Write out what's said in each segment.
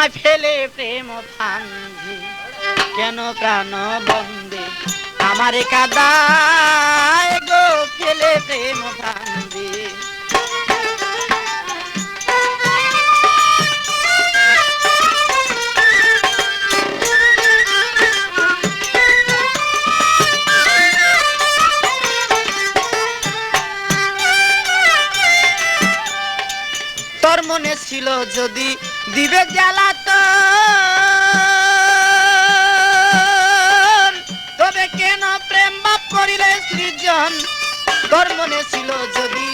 তোমায় ফেলে প্রেম ভাঙ্গি কেন প্রাণ বন্দে আমার কাদা গো ফেলে প্রেম ভাঙ্গি তোর মনে ছিল যদি দিবে জ্বালাতো তবে কেন প্রেম বাপ করিলে সৃজন? তোর মনে ছিল যদি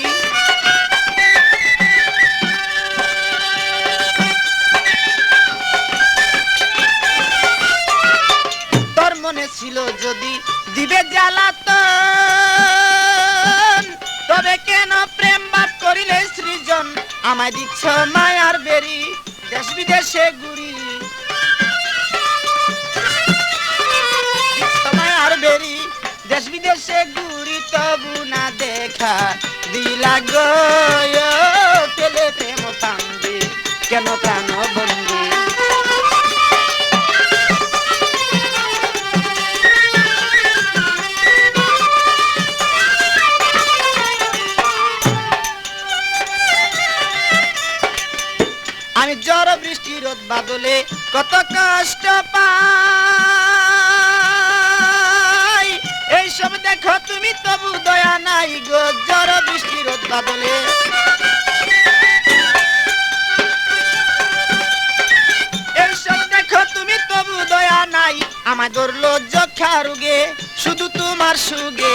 তোর মনে ছিল যদি দিবে জ্বালাতন আমায় দিচ্ছ মায়ার বেরি, দেশ বিদেশে ঘুরি। মায়ার বেরি, দেশ বিদেশে ঘুরি, তবু না দেখা দিলা গো। আমি জ্বর, বৃষ্টি, রোদ, বাদলে কত কষ্ট পাই। এইসব দেখো, তুমি তবু দয়া নাই গো, জ্বর, বৃষ্টি, রোদ, বাদলে। এইসব দেখো, তুমি তবু দয়া নাই ধরলো যক্ষা রুগে শুধু তোমার সুগে।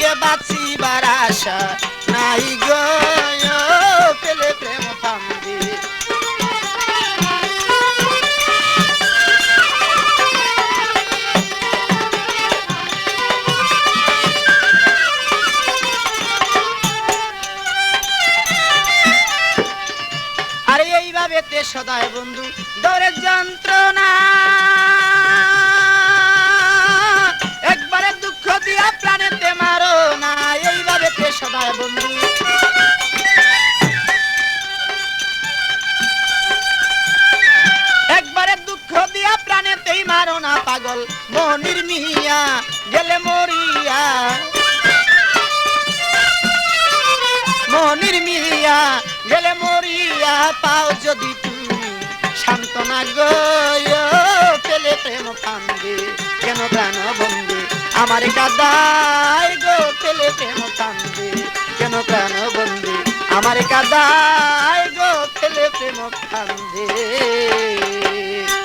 সুগে বাঁচিবার আশা নাই গো পেলে প্রেম ফান্দি আরে এইভাবে তে সদায় বন্ধু, দরের যন্ত্রণা। মারো না পাগল, মনির মিয়া গেলে মরিয়া। মনির মিয়া গেলে মরিয়া, পাও যদি তুমি সান্ত্বনা গো পেলে প্রেম ফান্দি কেন প্রাণ বন্দি? আমার কাদায় গো, পেলে প্রেম ফান্দি কেন প্রাণ বন্দি? আমার কাদায় গো, পেলে প্রেম ফান্দি